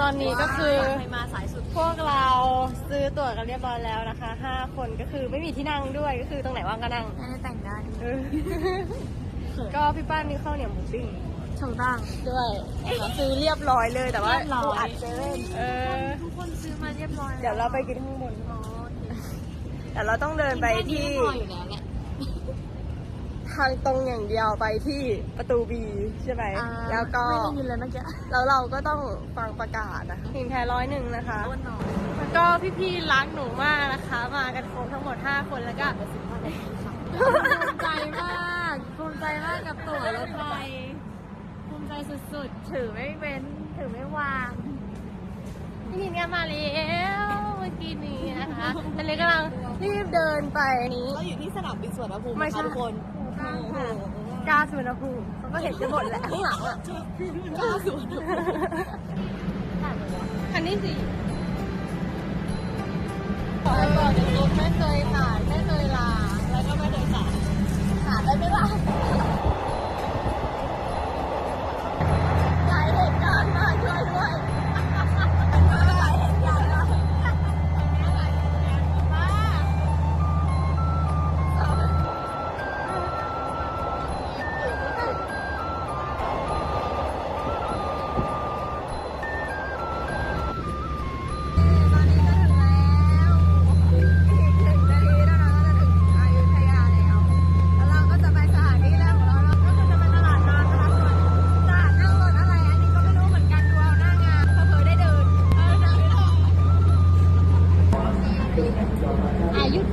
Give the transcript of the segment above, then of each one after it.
ตอนนี้ก็คือใครมาสายสุด พวกเราซื้อตั๋วกันเรียบร้อยแล้วนะคะห้าคนก็คือไม่มีที่นั่งด้วยก็คือตรงไหนว่างก็นั่งไม่ได้แต่งได้เออก็พี่ป้านมีข้าวเหนียวหมูปิ้งถูกต้องด้วยซื้อเรียบร้อยเลยแต่ว่าเรียบร้อยกูอัดเซเว่นเออทุกคนซื้อมาเรียบร้อยเดี๋ยวเราไปกินข้างบนอ๋อเดี๋ยวเราต้องเดินไปที่กินแค่นี้ก็พออยู่แล้วแหละ ทางตรงอย่างเดียวไปที่ประตูบีใช่ไหมอ่าแล้วก็ไม่ได้ยินเลยเมื่อกี้แล้วเราก็ต้องฟังประกาศนะคะหินแท้ร้อยหนึ่งนะคะอ้วนหน่อยแล้วก็พี่ๆรักหนูมากนะคะ มากันครบทั้งหมด 5 คนแล้วก็ ภูมิใจมากภูมิใจมากกับตั๋วรถไฟภูมิใจสุดๆ ถือไม่เว้น ถือไม่วางพี่นินก็มาแล้วเมื่อกี้นี้นะคะตอนนี้กำลังรีบเดินไปนี้ เราอยู่ที่สนามบินสวนภูมิไม่ใช่ค่ะทุกคน กาสุวรรณภูมิเขาก็เห็นกันหมดแหละข้างหลังอะกล้าสวนคันที่สี่ขอให้บอกจริงๆไม่เคยขา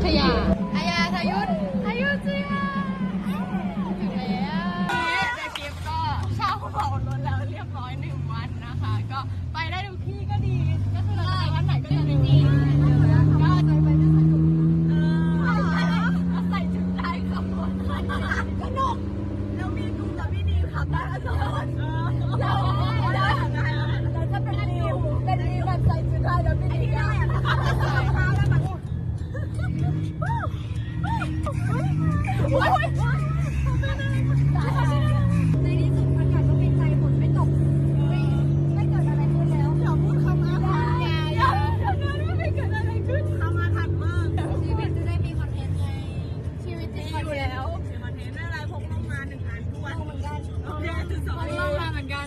อยุ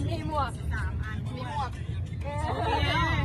มีหมวกสามอันมีหมวกเออ